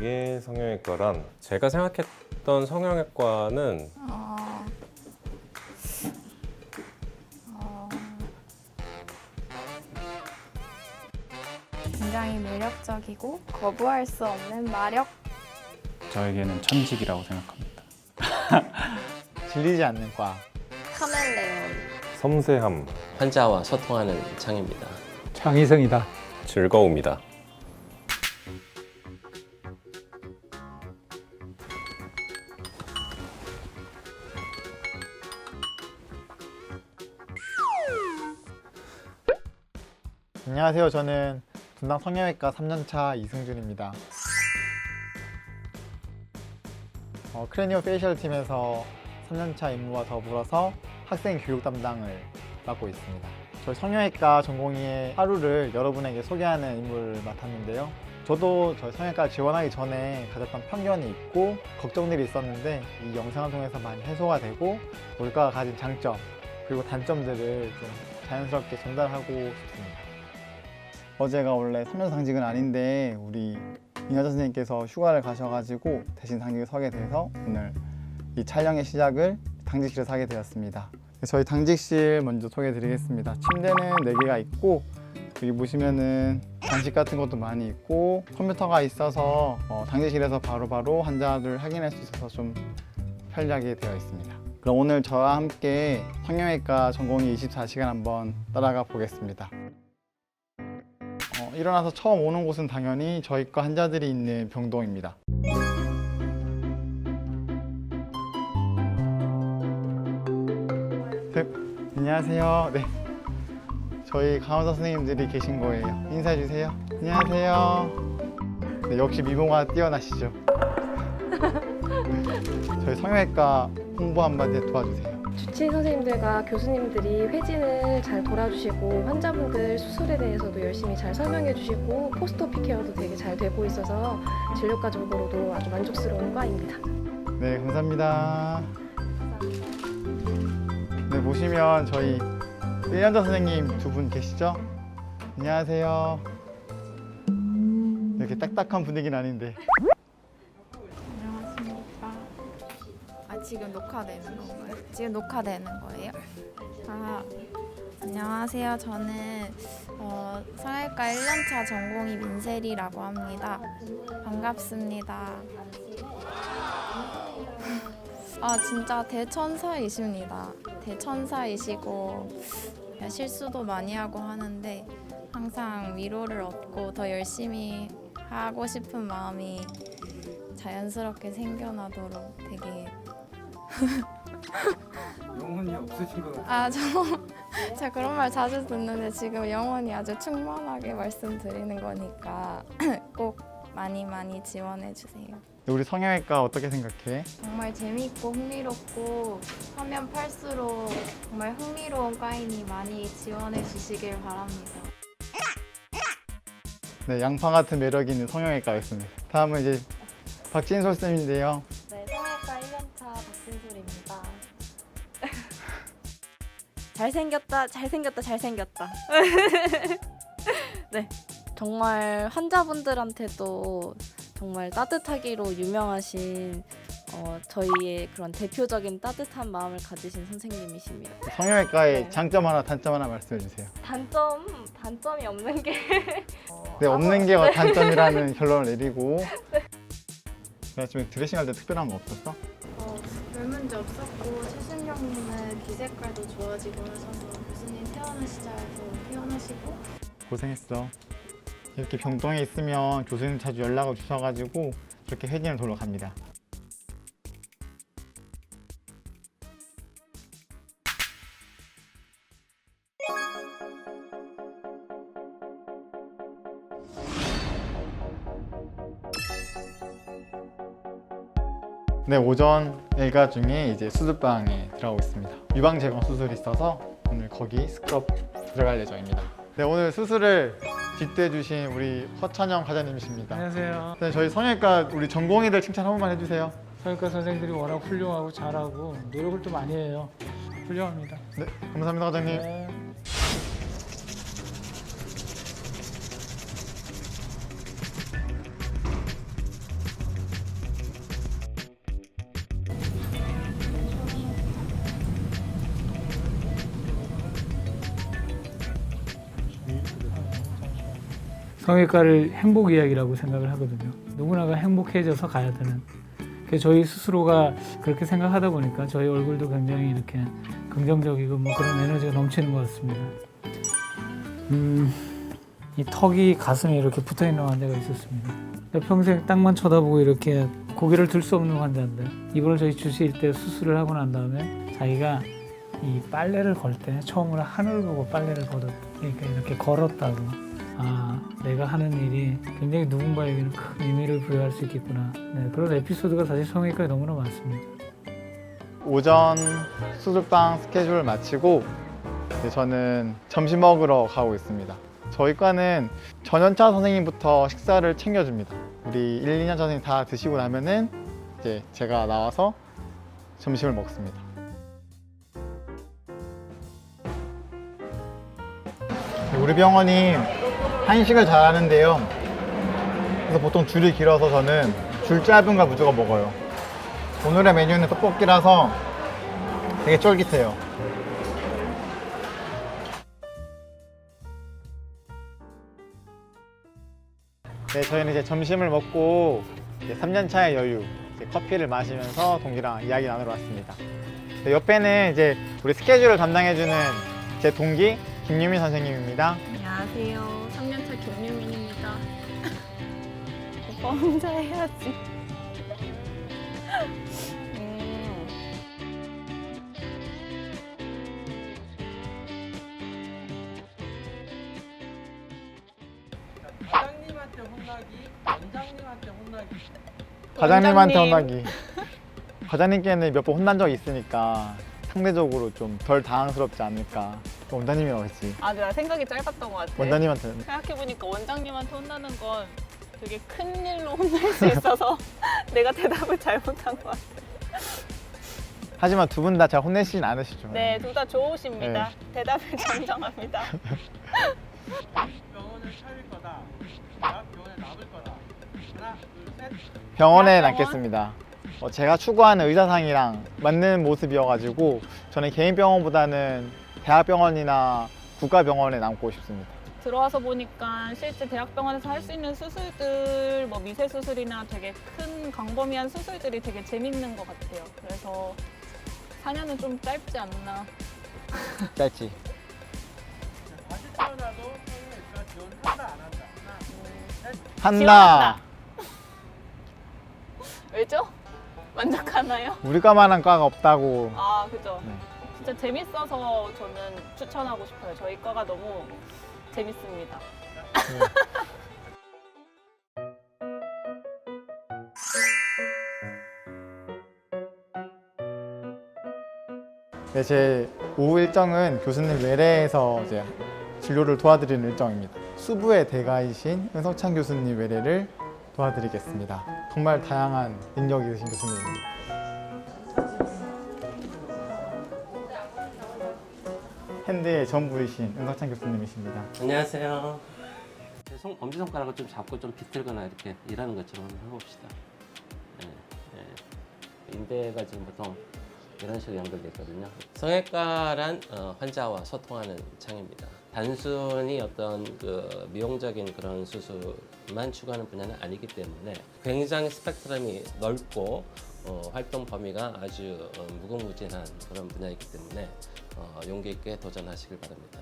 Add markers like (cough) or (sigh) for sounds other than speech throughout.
저에게 성형외과란 제가 생각했던 성형외과는 어... 어... 굉장히 매력적이고 거부할 수 없는 마력 저에게는 천직이라고 생각합니다. (laughs) 질리지 않는 과. 카멜레온 섬세함, 환자와 소통하는 장입니다. 창의성이다. 즐거움이다. 안녕하세요. 저는 분당 성형외과 3년차 이승준입니다. 어, 크레니오 페이셜 팀에서 3년차 임무와 더불어서 학생 교육 담당을 맡고 있습니다. 저희 성형외과 전공의의 하루를 여러분에게 소개하는 임무를 맡았는데요. 저도 저희 성형외과 지원하기 전에 가졌던 편견이 있고 걱정들이 있었는데 이 영상을 통해서 많이 해소가 되고 우리 과가 가진 장점 그리고 단점들을 좀 자연스럽게 전달하고 싶습니다. 어제가 원래 3년 당직은 아닌데 우리 임여자 선생님께서 휴가를 가셔가지고 대신 당직을 서게 돼서 오늘 이 촬영의 시작을 당직실에서 하게 되었습니다. 저희 당직실 먼저 소개해드리겠습니다. 침대는 4개가 있고 여기 보시면은 간식 같은 것도 많이 있고 컴퓨터가 있어서 어, 당직실에서 바로바로 환자를 확인할 수 있어서 좀 편리하게 되어 있습니다. 그럼 오늘 저와 함께 성형외과 전공의 24시간 한번 따라가 보겠습니다. 어, 일어나서 처음 오는 곳은 당연히 저희과 환자들이 있는 병동입니다. 네, 안녕하세요. 네. 저희 간호사 선생님들이 계신 거예요. 인사해 주세요. 안녕하세요. 네, 역시 미모가 뛰어나시죠. (laughs) 저희 성형외과 홍보 한마디 도와주세요. 주치의 선생님들과 교수님들이 회진을 잘 돌아주시고 환자분들 수술에 대해서도 열심히 잘 설명해 주시고 포스트오피 케어도 되게 잘 되고 있어서 진료과 적으로도 아주 만족스러운 과입니다. 네, 감사합니다. 네, 보시면 저희 1년자 선생님 두 분 계시죠? 안녕하세요. 이렇게 딱딱한 분위기는 아닌데. 지금 녹화되는 건가요? 지금 녹화되는 거예요? 아 안녕하세요 저는 어, 성형외과 1년차 전공의 민셀이라고 합니다 반갑습니다 (laughs) 아 진짜 대천사이십니다 대천사이시고 실수도 많이 하고 하는데 항상 위로를 얻고 더 열심히 하고 싶은 마음이 자연스럽게 생겨나도록 되게 영혼이 없으신 것 같아요. 아 저 (laughs) 제가 그런 말 자주 듣는데 지금 영원히 아주 충만하게 말씀드리는 거니까 (clears throat) 꼭 많이 많이 지원해 주세요. 우리 성형외과 어떻게 생각해? 정말 재미있고 흥미롭고 하면 팔수록 정말 흥미로운 과인이 많이 지원해 주시길 바랍니다. 네, 양파 같은 매력이 있는 성형외과였습니다. 다음은 이제 박진솔 쌤인데요. 잘생겼다, 잘생겼다, 잘생겼다. (laughs) 네, 정말 환자분들한테도 정말 따뜻하기로 유명하신 어, 저희의 그런 대표적인 따뜻한 마음을 가지신 선생님이십니다. 성형외과의 네. 장점 하나, 단점 하나 말씀해 주세요. 단점, 단점이 없는 게 (laughs) 네, 없는 게 단점이라는 결론을 내리고. (laughs) 네, 지금 드레싱 할 때 특별한 거 없었어? 어, 별 문제 없었고 최신영님은 비 색깔도 좋아지고 해서 교수님 태어난 시절도 피어나시고 고생했어. 이렇게 병동에 있으면 교수님 자주 연락을 주셔가지고 이렇게 회진을 돌러 갑니다. 네, 오전 일과 중에 이제 수술방에 들어가고 있습니다. 유방 제거 수술이 있어서 오늘 거기 스크럽 들어갈 예정입니다. 네, 오늘 수술을 뒷대 주신 우리 허찬영 과장님이십니다. 안녕하세요. 네, 저희 성형외과 우리 전공의들 칭찬 한 번만 해주세요. 성형과 선생님들이 워낙 훌륭하고 잘하고 노력을 또 많이 해요. 훌륭합니다. 네, 감사합니다, 과장님. 네. 성형외과를 행복 이야기라고 생각을 하거든요. 누구나가 행복해져서 가야 되는. 저희 스스로가 그렇게 생각하다 보니까 저희 얼굴도 굉장히 이렇게 긍정적이고 뭐 그런 에너지가 넘치는 것 같습니다. 음, 이 턱이 가슴에 이렇게 붙어 있는 환자가 있었습니다. 평생 땅만 쳐다보고 이렇게 고개를 들 수 없는 환자인데 이번을 저희 주실 때 수술을 하고 난 다음에 자기가 이 빨래를 걸 때 처음으로 하늘을 보고 빨래를 걸었 그러니까 이렇게 걸었다고 아 내가 하는 일이 굉장히 누군가에게는 큰 의미를 부여할 수 있겠구나 네, 그런 에피소드가 사실 성형외과에 너무나 많습니다. 오전 수술방 스케줄을 마치고 이제 저는 점심 먹으러 가고 있습니다. 저희 과는 전연차 선생님부터 식사를 챙겨줍니다. 우리 1, 2년 선생님 다 드시고 나면은 이제 제가 나와서 점심을 먹습니다. 우리 병원이 한식을 잘하는데요. 그래서 보통 줄이 길어서 저는 줄 짧은 걸 무조건 먹어요. 오늘의 메뉴는 떡볶이라서 되게 쫄깃해요. 네, 저희는 이제 점심을 먹고 이제 3년 차의 여유, 이제 커피를 마시면서 동기랑 이야기 나누러 왔습니다. 네, 옆에는 이제 우리 스케줄을 담당해주는 제 동기 김유민 선생님입니다. 안녕하세요. 3 오빠 혼자 해야지. 음. 과장님한테 혼나기, 원장님한테 혼나기. 과장님한테 혼나기. 과장님께는 몇 번 혼난 적이 있으니까 상대적으로 좀 덜 당황스럽지 않을까. 원장님이라고 했지. 아, 내가 생각이 짧았던 것 같아. 원장님한테는. 생각해보니까 원장님한테 혼나는 건 되게 큰 일로 혼날 수 있어서 (laughs) 내가 대답을 잘못한 것 같아. 하지만 두 분 다 잘 혼내시진 않으시죠? 네, 둘 다 좋으십니다. 대답을 정정합니다. 병원을 차릴 거다. 나 병원에 남을 거다. 하나, 둘, 셋. 병원에? 남겠습니다. 어, 제가 추구하는 의사상이랑 맞는 모습이어가지고 저는 개인 병원보다는 대학병원이나 국가병원에 남고 싶습니다. 들어와서 보니까 실제 대학병원에서 할 수 있는 수술들, 뭐 미세 수술이나 되게 큰 광범위한 수술들이 되게 재밌는 것 같아요. 그래서 4년은 좀 짧지 않나. (laughs) 짧지. 다시 태어나도 성형외과 지원한다 안 한다. 하나, 둘, 셋. 한다. 왜죠? 만족하나요? 우리과만한 과가 없다고. 아, 그죠. 네. 진짜 재밌어서 저는 추천하고 싶어요. 저희 과가 너무 재밌습니다. 네, 제 오후 일정은 교수님 외래에서 이제 진료를 도와드리는 일정입니다. 수부의 대가이신 은석찬 교수님 외래를 도와드리겠습니다. 정말 다양한 능력이 있으신 교수님입니다. 핸드의 전부이신 은석찬 교수님이십니다. 안녕하세요. 손, 엄지손가락을 좀 잡고 좀 비틀거나 이렇게 일하는 것처럼 해봅시다. 예, 예. 인대가 지금 보통 이런 식으로 연결되어 있거든요. 성형외과란 어, 환자와 소통하는 창입니다. 단순히 어떤 그 미용적인 그런 수술만 추구하는 분야는 아니기 때문에 굉장히 스펙트럼이 넓고 어, 활동 범위가 아주 어, 무궁무진한 그런 분야이기 때문에 어, 용기 있게 도전하시길 바랍니다.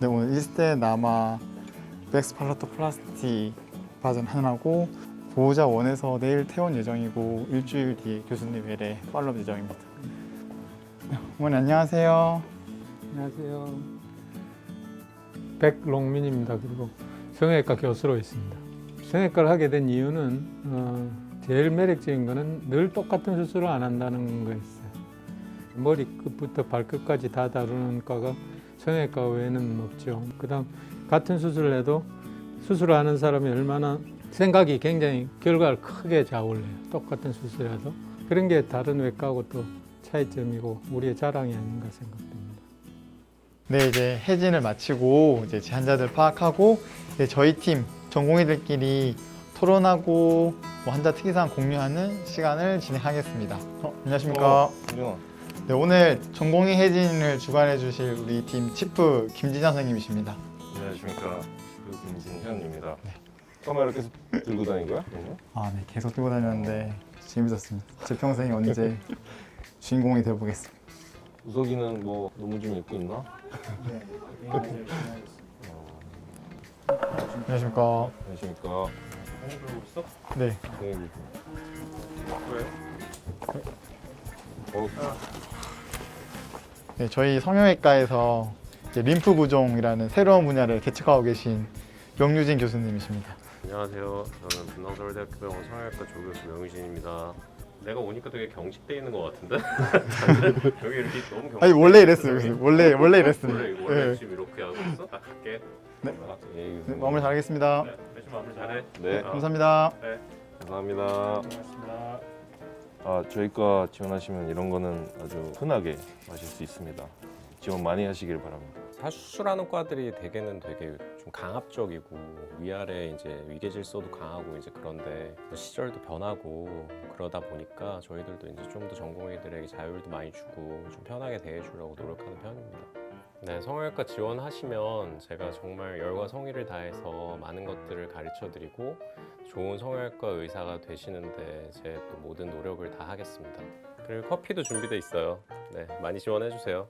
네, 오늘 1대 남아 백스 팔라토 플라스티 바전 하나고 보호자 원에서 내일 퇴원 예정이고 일주일 뒤에 교수님 외래 팔로업 예정입니다. 네, 어머니 안녕하세요. 안녕하세요. 백롱민입니다. 그리고 성형외과 교수로 있습니다. 성형외과를 하게 된 이유는 어, 제일 매력적인 거는 늘 똑같은 수술을 안 한다는 거였어요. 머리 끝부터 발끝까지 다 다루는 과가 성형외과 외에는 없죠. 그다음 같은 수술을 해도 수술하는 사람이 얼마나 생각이 굉장히 결과를 크게 좌우를 해요. 똑같은 수술해도 그런 게 다른 외과하고 또 차이점이고 우리의 자랑이 아닌가 생각됩니다. 네, 이제 해진을 마치고 이제 제 환자들 파악하고 이제 저희 팀 전공의들끼리 토론하고 뭐 환자 특이사항 공유하는 시간을 진행하겠습니다. 어, 안녕하십니까? 유준아. 네, 오늘 전공의 혜진을 주관해 주실 우리 팀 치프 김진현 선생님이십니다. 안녕하십니까. 그 김진현입니다. 카메라 계속 들고 다닌 거야? 그러면? 아, 네, 계속 들고 다녔는데 재밌었습니다. 제 평생에 언제 (laughs) 주인공이 되어 보겠습니다. 우석이는 뭐 너무 좀 읽고 있나? 안녕하십니까. 안녕하십니까. 공부 배우고 있어? 네, 공부. 왜? 어, 네, 저희 성형외과에서 이제 림프 부종이라는 새로운 분야를 개척하고 계신 명유진 교수님이십니다. 안녕하세요. 저는 분당서울대학교 병원 성형외과 조교수 명유진입니다. 내가 오니까 되게 경직돼 있는 것 같은데? (laughs) 여기 이렇게 너무 경직. 아니 원래 이랬어요. 교수님. 원래 원래 이랬습니다. 원래 원래 네. 지금 이렇게 하고 있어? 나 갈게. 네. 아, 예, 네. 마무리 잘하겠습니다. 네, 마무리 잘해. 네. 아, 감사합니다. 네. 감사합니다. 고맙습니다. 아, 저희과 지원하시면 이런 거는 아주 흔하게 마실 수 있습니다. 지원 많이 하시길 바랍니다. 사수술하는 과들이 대개는 되게 좀 강압적이고 위아래 이제 위계 질서도 강하고 이제 그런데 시절도 변하고 그러다 보니까 저희들도 이제 좀 더 전공의들에게 자율도 많이 주고 좀 편하게 대해주려고 노력하는 편입니다. 네, 성형외과 지원하시면 제가 정말 열과 성의를 다해서 많은 것들을 가르쳐 드리고 좋은 성형외과 의사가 되시는데 제 또 모든 노력을 다 하겠습니다. 그리고 커피도 준비돼 있어요. 네, 많이 지원해 주세요.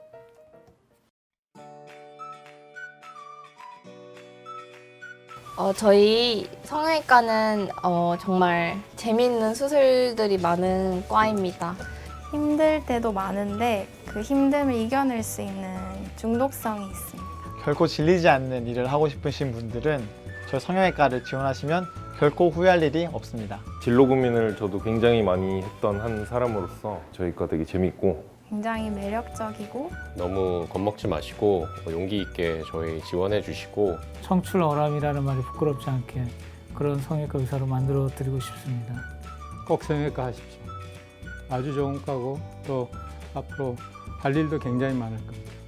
어, 저희 성형외과는 어, 정말 재미있는 수술들이 많은 과입니다. 힘들 때도 많은데 그 힘듦을 이겨낼 수 있는 중독성이 있습니다. 결코 질리지 않는 일을 하고 싶으신 분들은 저희 성형외과를 지원하시면 결코 후회할 일이 없습니다. 진로 고민을 저도 굉장히 많이 했던 한 사람으로서 저희과 되게 재밌고 굉장히 매력적이고 너무 겁먹지 마시고 용기 있게 저희 지원해 주시고 청출 어람이라는 말이 부끄럽지 않게 그런 성형외과 의사로 만들어 드리고 싶습니다. 꼭 성형외과 하십시오. 아주 좋은 과고 또 앞으로 할 일도 굉장히 많을 겁니다.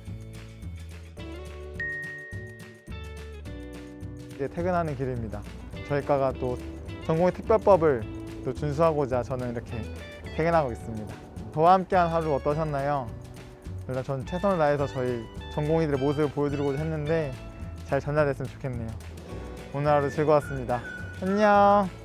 이제 퇴근하는 길입니다. 저희 과가 또 전공의 특별법을 또 준수하고자 저는 이렇게 퇴근하고 있습니다. 저와 함께한 하루 어떠셨나요? 일단 전 최선을 다해서 저희 전공의들의 모습을 보여드리고자 했는데 잘 전달됐으면 좋겠네요. 오늘 하루 즐거웠습니다. 안녕.